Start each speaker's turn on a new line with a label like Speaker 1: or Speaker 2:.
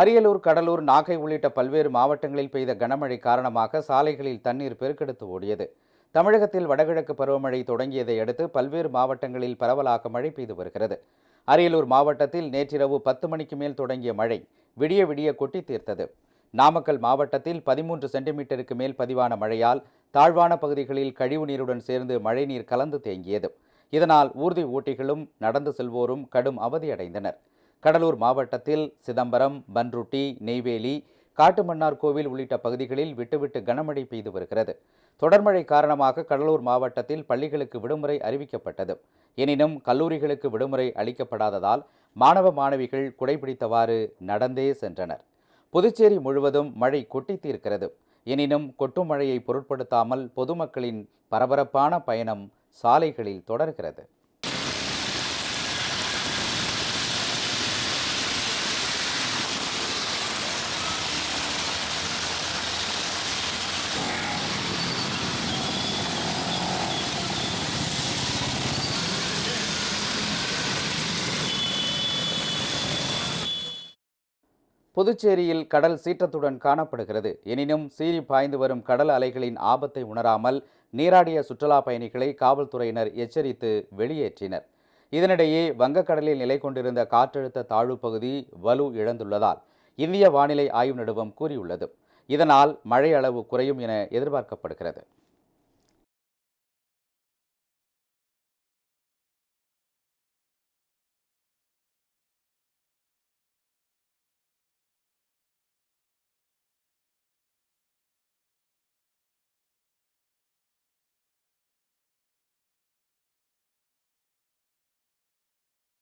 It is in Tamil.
Speaker 1: அரியலூர் கடலூர் நாகை உள்ளிட்ட பல்வேறு மாவட்டங்களில் பெய்த கனமழை காரணமாக சாலைகளில் தண்ணீர் பெருக்கெடுத்து ஓடியது தமிழகத்தில் வடகிழக்கு பருவமழை தொடங்கியதை அடுத்து பல்வேறு மாவட்டங்களில் பரவலாக மழை பெய்து வருகிறது அரியலூர் மாவட்டத்தில் நேற்றிரவு பத்து மணிக்கு மேல் தொடங்கிய மழை விடிய விடிய கொட்டி தீர்த்தது நாமக்கல் மாவட்டத்தில் பதிமூன்று சென்டிமீட்டருக்கு மேல் பதிவான மழையால் தாழ்வான பகுதிகளில் கழிவு நீருடன் சேர்ந்து மழைநீர் கலந்து தேங்கியது இதனால் ஊர்தி ஓட்டிகளும் நடந்து செல்வோரும் கடும் அவதியடைந்தனர் கடலூர் மாவட்டத்தில் சிதம்பரம் பன்ருட்டி நெய்வேலி காட்டுமன்னார் கோவில் உள்ளிட்ட பகுதிகளில் விட்டுவிட்டு கனமழை பெய்து வருகிறது தொடர்மழை காரணமாக கடலூர் மாவட்டத்தில் பள்ளிகளுக்கு விடுமுறை அறிவிக்கப்பட்டது எனினும் கல்லூரிகளுக்கு விடுமுறை அளிக்கப்படாததால் மாணவ மாணவிகள் குடைபிடித்தவாறு நடந்தே சென்றனர் புதுச்சேரி முழுவதும் மழை கொட்டித்தீர்க்கிறது எனினும் கொட்டும் மழையை பொருட்படுத்தாமல் பொதுமக்களின் பரபரப்பான பயணம் சாலைகளில் தொடர்கிறது புதுச்சேரியில் கடல் சீற்றத்துடன் காணப்படுகிறது எனினும் சீறி பாய்ந்து வரும் கடல் அலைகளின் ஆபத்தை உணராமல் நீராடிய சுற்றுலா பயணிகளை காவல்துறையினர் எச்சரித்து வெளியேற்றினர் இதனிடையே வங்கக்கடலில் நிலை கொண்டிருந்த காற்றழுத்த தாழ்வு பகுதி வலு இழந்துள்ளதால் இந்திய வானிலை ஆய்வு நடுவம் கூறியுள்ளது இதனால் மழை அளவு குறையும் என எதிர்பார்க்கப்படுகிறது